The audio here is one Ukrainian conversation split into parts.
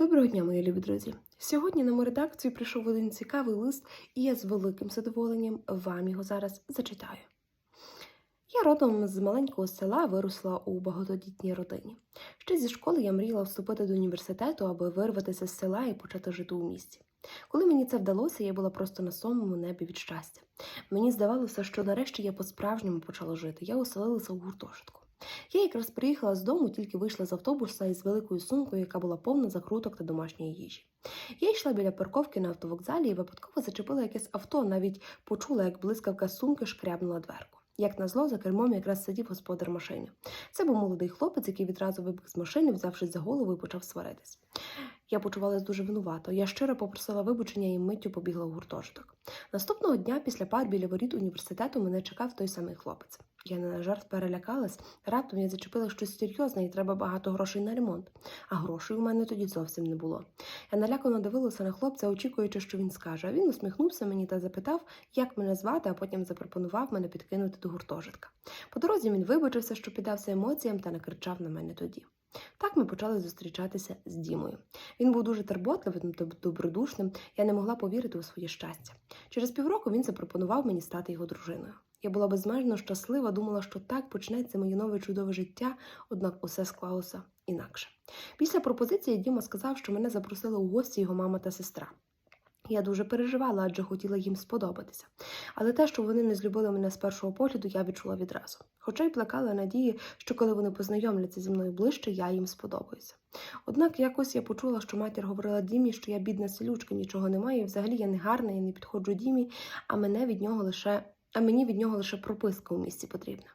Доброго дня, мої любі друзі! Сьогодні на мою редакцію прийшов один цікавий лист, і я з великим задоволенням вам його зараз зачитаю. Я родом з маленького села виросла у багатодітній родині. Ще зі школи я мріяла вступити до університету, аби вирватися з села і почати жити у місті. Коли мені це вдалося, я була просто на самому небі від щастя. Мені здавалося, що нарешті я по-справжньому почала жити. Я оселилася у гуртожитку. Я якраз приїхала з дому, тільки вийшла з автобуса із великою сумкою, яка була повна закруток та домашньої їжі. Я йшла біля парковки на автовокзалі і випадково зачепила якесь авто, навіть почула, як блискавка сумки шкрябнула дверку. Як назло, за кермом якраз сидів господар машини. Це був молодий хлопець, який відразу вибіг з машини, взявшись за голову і почав сваритись. Я почувалася дуже винувато. Я щиро попросила вибачення і миттю побігла в гуртожиток. Наступного дня після пар біля воріт університету мене чекав той самий хлопець. Я не на жарт перелякалась, раптом я зачепила щось серйозне і треба багато грошей на ремонт. А грошей у мене тоді зовсім не було. Я налякано дивилася на хлопця, очікуючи, що він скаже. Він усміхнувся мені та запитав, як мене звати, а потім запропонував мене підкинути до гуртожитка. По дорозі він вибачився, що піддався емоціям та накричав на мене тоді. Так ми почали зустрічатися з Дімою. Він був дуже терботливим та добродушним, я не могла повірити у своє щастя. Через півроку він запропонував мені стати його дружиною. Я була безмежно щаслива, думала, що так почнеться моє нове чудове життя, однак усе склалося інакше. Після пропозиції Діма сказав, що мене запросили у гості його мама та сестра. Я дуже переживала, адже хотіла їм сподобатися. Але те, що вони не злюбили мене з першого погляду, я відчула відразу. Хоча й плекала надії, що коли вони познайомляться зі мною ближче, я їм сподобаюся. Однак якось я почула, що матір говорила Дімі, що я бідна селючка, нічого не маю, і взагалі я не гарна і не підходжу Дімі, а мене від нього лише а мені від нього лише прописка у місті потрібна.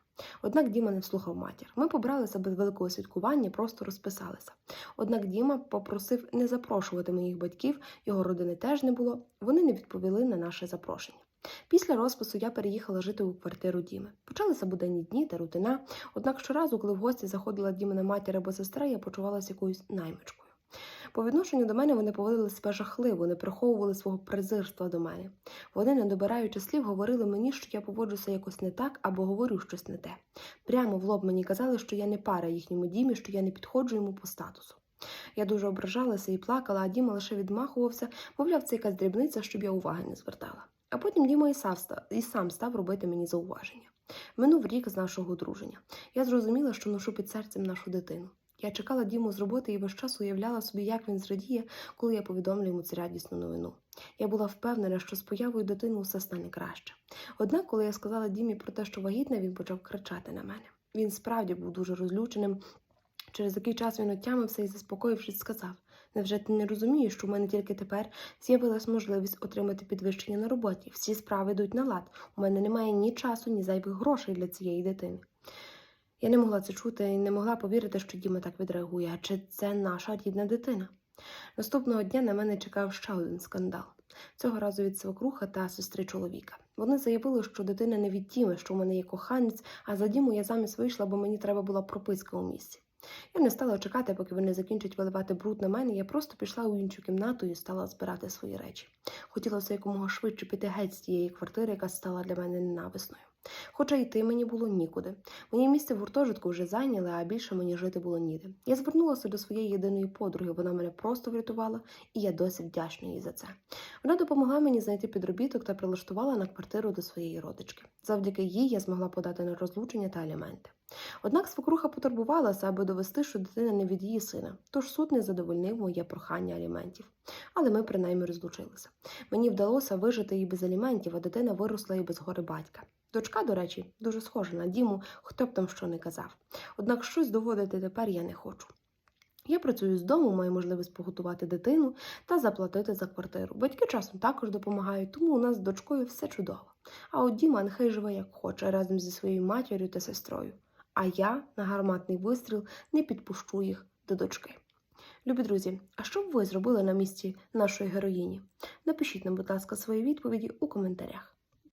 Однак Діма не слухав матір. Ми побралися без великого святкування, просто розписалися. Однак Діма попросив не запрошувати моїх батьків, його родини теж не було. Вони не відповіли на наше запрошення. Після розпису я переїхала жити у квартиру Діми. Почалися буденні дні та рутина. Однак щоразу, коли в гості заходила Дімина матір або сестра, я почувалася якоюсь наймичкою. По відношенню до мене вони поводили себе жахливо, не приховували свого презирства до мене. Вони, не добираючи слів, говорили мені, що я поводжуся якось не так або говорю щось не те. Прямо в лоб мені казали, що я не пара їхньому дімі, що я не підходжу йому по статусу. Я дуже ображалася і плакала, а Діма лише відмахувався, мовляв, це якась дрібниця, щоб я уваги не звертала. А потім Діма і сам, і сам став робити мені зауваження. Минув рік з нашого одруження. Я зрозуміла, що ношу під серцем нашу дитину. Я чекала Діму з роботи і весь час уявляла собі, як він зрадіє, коли я повідомлю йому цю радісну новину. Я була впевнена, що з появою дитини усе стане краще. Однак, коли я сказала Дімі про те, що вагітна, він почав кричати на мене. Він справді був дуже розлюченим. Через який час він отямився і, заспокоївшись, сказав: Невже ти не розумієш, що в мене тільки тепер з'явилась можливість отримати підвищення на роботі? Всі справи йдуть на лад. У мене немає ні часу, ні зайвих грошей для цієї дитини. Я не могла це чути і не могла повірити, що Діма так відреагує, чи це наша рідна дитина. Наступного дня на мене чекав ще один скандал цього разу від свекруха та сестри чоловіка. Вони заявили, що дитина не від Діми, що в мене є коханець, а за Діму я замість вийшла, бо мені треба була прописка у місці. Я не стала чекати, поки вони закінчать виливати бруд на мене. Я просто пішла у іншу кімнату і стала збирати свої речі. Хотілося якомога швидше піти геть з тієї квартири, яка стала для мене ненависною. Хоча йти мені було нікуди. Мені місце в гуртожитку вже зайняли, а більше мені жити було ніде. Я звернулася до своєї єдиної подруги, вона мене просто врятувала, і я досі вдячна їй за це. Вона допомогла мені знайти підробіток та прилаштувала на квартиру до своєї родички. Завдяки їй я змогла подати на розлучення та аліменти. Однак свекруха потурбувалася, аби довести, що дитина не від її сина, тож суд не задовольнив моє прохання аліментів. Але ми принаймні розлучилися. Мені вдалося вижити і без аліментів, а дитина виросла і без гори батька. Дочка, до речі, дуже схожа на Діму, хто б там що не казав. Однак щось доводити тепер я не хочу. Я працюю з дому, маю можливість поготувати дитину та заплатити за квартиру. Батьки часом також допомагають, тому у нас з дочкою все чудово. А от Діма нехай живе як хоче разом зі своєю матір'ю та сестрою. А я на гарматний вистріл не підпущу їх до дочки. Любі друзі, а що б ви зробили на місці нашої героїні? Напишіть нам, будь ласка, свої відповіді у коментарях.